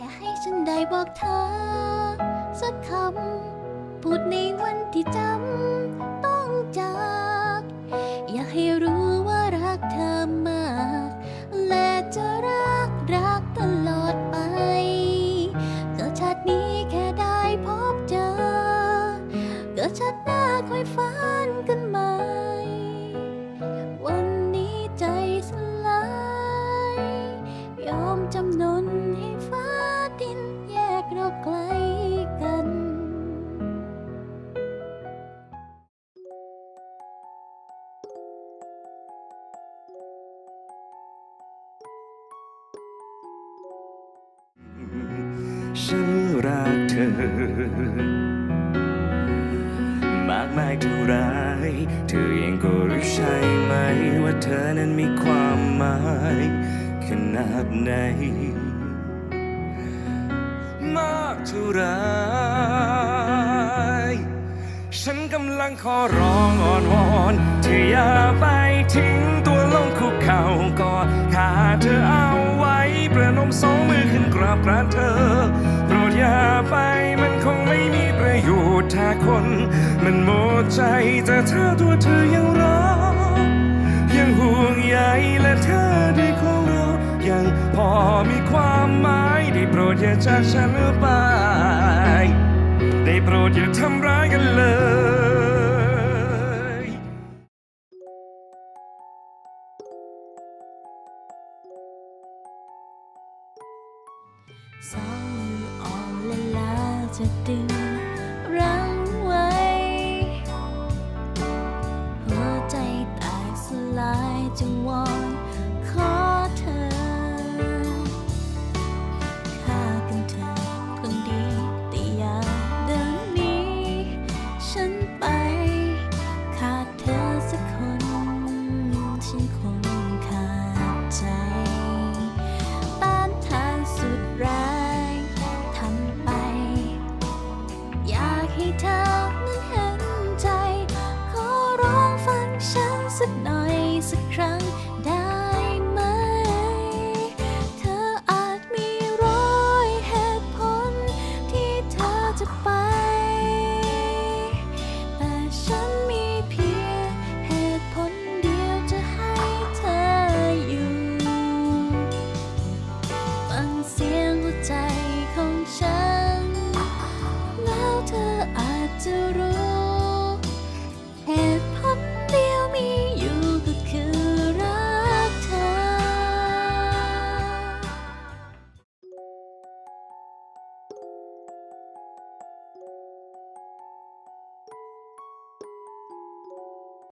แค่ให้ฉันได้บอกเธอ สักคำ พูดในวันที่จำต้องจาก อยากให้รู้ว่ารักเธอมาก และจะรักรักตลอดไป เก็ชาตินี้แค่ได้พบเจอ เก็ชาติหน้าค่อยฝันกันม่วั ฉันรักเธอ มากมายเท่าไร เธอเองก็รู้ใช่ไหม ว่าเธอนั้นมีความหมายขนาดไหน มากเท่าไร ฉันกำลังขอร้องอ่อนวอนเธออย่าไปทิ้งตัวลงคุกเข่ากอดขาเธอ คน มันหมดใจแต่ถ้าตัวเธอยังรักยังห่วงใยและเธอได้ของเรายังพอมีความหมายได้โปรดอย่าจากฉันไป ได้โปรดอย่าทำร้ายกันเลยสองมืออ่อนและลาจะดึงรั้ง จึงวอนขอเธอฆ่ากันเธอคนดีแต่อย่าเดินนี้ ฉันไปขาดเธอสักคน ฉันคงขาดใจ ต้านทานสุดแรงทำไป อยากให้เธอนั้นเห็นใจ ขอร้องฟังฉันสักหน่อย to